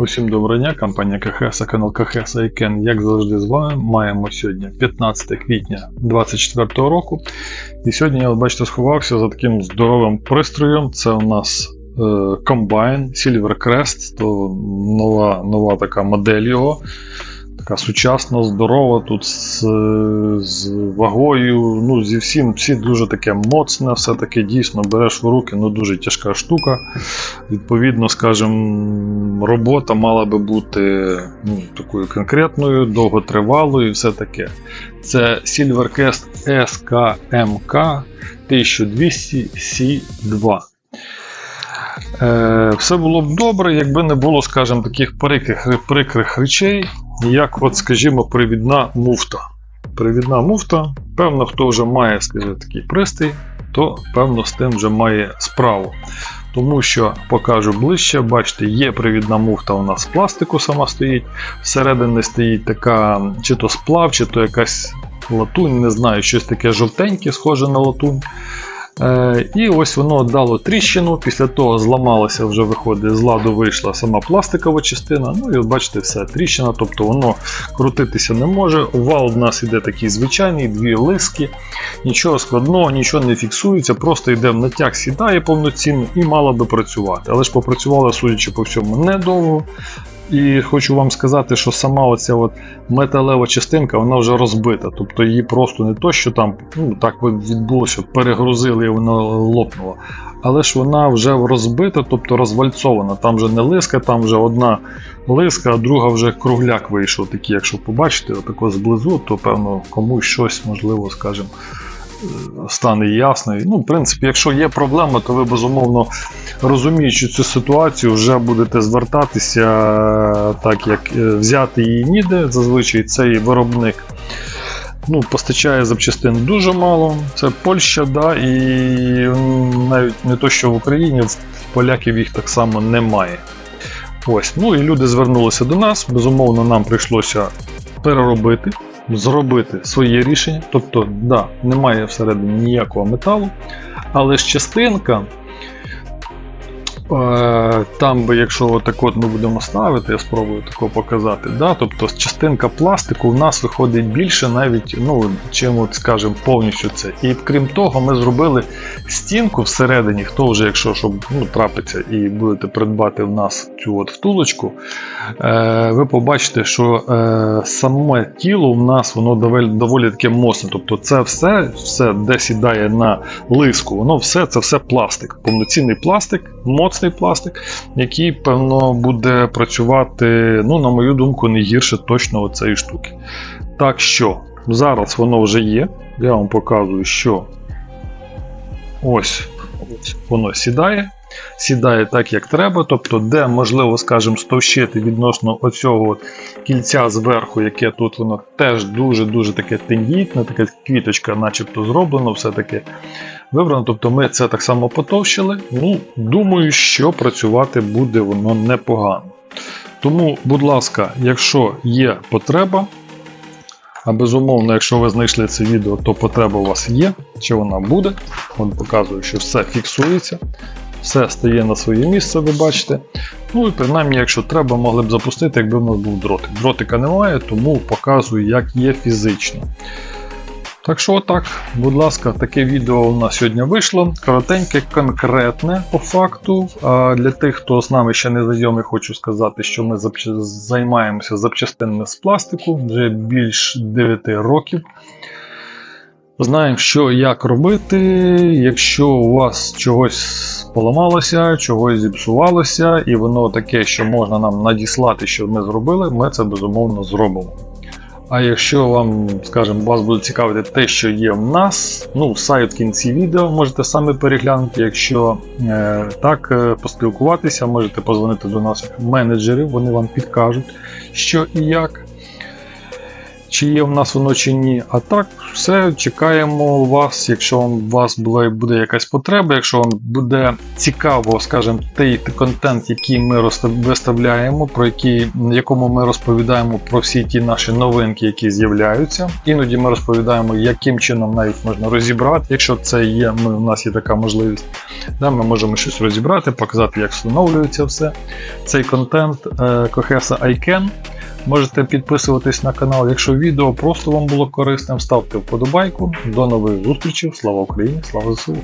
Усім доброго дня, компанія КХС, канал КХС Айкен. Як завжди з вами маємо сьогодні 15 квітня 2024 року. І сьогодні я, бачите, сховався за таким здоровим пристроєм. Це у нас е, Silver Crest, то нова, нова така модель його. Така сучасна, здорова, тут з, з вагою, ну, зі всім, всі дуже таке моцне, все таки дійсно береш в руки, ну дуже тяжка штука. Відповідно, скажімо, робота мала би бути ну, такою конкретною, довготривалою і все таке. Це Silvercast SKMK 1200 C2. Е, все було б добре, якби не було, скажімо, таких прикрих, прикрих речей, як, от, скажімо, привідна муфта. Привідна муфта, певно, хто вже має, скажімо, такий пристрій, то певно з тим вже має справу. Тому що покажу ближче, бачите, є привідна муфта у нас з пластику сама стоїть. Всередині стоїть така чи то сплав, чи то якась латунь, не знаю, щось таке жовтеньке, схоже на латунь. Е, і ось воно дало тріщину. Після того зламалося, вже виходить, з ладу вийшла сама пластикова частина. Ну і от бачите, все, тріщина, тобто воно крутитися не може. Вал у нас іде такий звичайний, дві лиски, нічого складного, нічого не фіксується, просто йде в натяг, сідає повноцінно і мало би працювати. Але ж попрацювала, судячи по всьому, недовго. І хочу вам сказати, що сама оця от металева частинка вона вже розбита. Тобто її просто не то, що там ну, так відбулося, перегрузили і вона лопнула. Але ж вона вже розбита, тобто розвальцована. Там вже не лиска, там вже одна лиска, а друга вже кругляк вийшов. Такий, якщо побачите, отако зблизу, то певно комусь щось можливо, скажімо, стане ясно. Ну, в принципі, якщо є проблема, то ви безумовно розуміючи цю ситуацію, вже будете звертатися, так як е, взяти її ніде. Зазвичай цей виробник ну, постачає запчастин дуже мало. Це Польща, да, і навіть не то, що в Україні, в поляків їх так само немає. Ось, ну і люди звернулися до нас. Безумовно, нам прийшлося переробити, зробити своє рішення. Тобто, да, немає всередині ніякого металу, але ж частинка. Е, Там би, якщо отак от ми будемо ставити, я спробую тако показати. Да? Тобто частинка пластику в нас виходить більше, навіть, ну, чим, от, скажімо, повністю це. І крім того, ми зробили стінку всередині, хто вже, якщо щоб, ну, трапиться і будете придбати в нас цю от втулочку, е, ви побачите, що е, саме тіло в нас воно доволі, доволі таке моцне. Тобто це все, все, де сідає на лиску, воно все це все пластик, повноцінний пластик, моцний пластик, який, певно, буде працювати, ну, на мою думку, не гірше точно цієї штуки. Так що, зараз воно вже є. Я вам показую, що ось, воно сідає. Сідає так, як треба, тобто, де можливо, скажімо, стовщити відносно оцього кільця зверху, яке тут воно теж дуже-дуже таке тендітне, така квіточка, начебто зроблено, все-таки вибрано. Тобто ми це так само потовщили. Ну, Думаю, що працювати буде воно непогано. Тому, будь ласка, якщо є потреба, а безумовно, якщо ви знайшли це відео, то потреба у вас є, чи вона буде. От показую, що все фіксується, все стає на своє місце, ви бачите. Ну і принаймні, якщо треба, могли б запустити, якби в нас був дротик. Дротика немає, тому показую, як є фізично. Так що, отак, будь ласка, таке відео у нас сьогодні вийшло. Коротеньке, конкретне по факту. Для тих, хто з нами ще не знайомий, хочу сказати, що ми займаємося запчастинами з пластику вже більш 9 років. Знаємо, що як робити. Якщо у вас чогось поламалося, чогось зіпсувалося, і воно таке, що можна нам надіслати, що ми зробили, ми це безумовно зробимо. А якщо вам, скажімо, вас буде цікавити те, що є в нас, ну, сайт в кінці відео можете самі переглянути. Якщо е, так, е, поспілкуватися, можете позвонити до наших менеджерів, вони вам підкажуть, що і як. Чи є в нас воно чи ні. А так, все, чекаємо вас, якщо у вас буде якась потреба, якщо вам буде цікаво, скажімо, той контент, який ми виставляємо, про який, якому ми розповідаємо про всі ті наші новинки, які з'являються. Іноді ми розповідаємо, яким чином навіть можна розібрати, якщо це є, ми, у нас є така можливість. Да, ми можемо щось розібрати, показати, як встановлюється все. Цей контент е, Cohesa iCan. Можете підписуватись на канал, якщо відео просто вам було корисним, ставте вподобайку. До нових зустрічей. Слава Україні! Слава ЗСУ!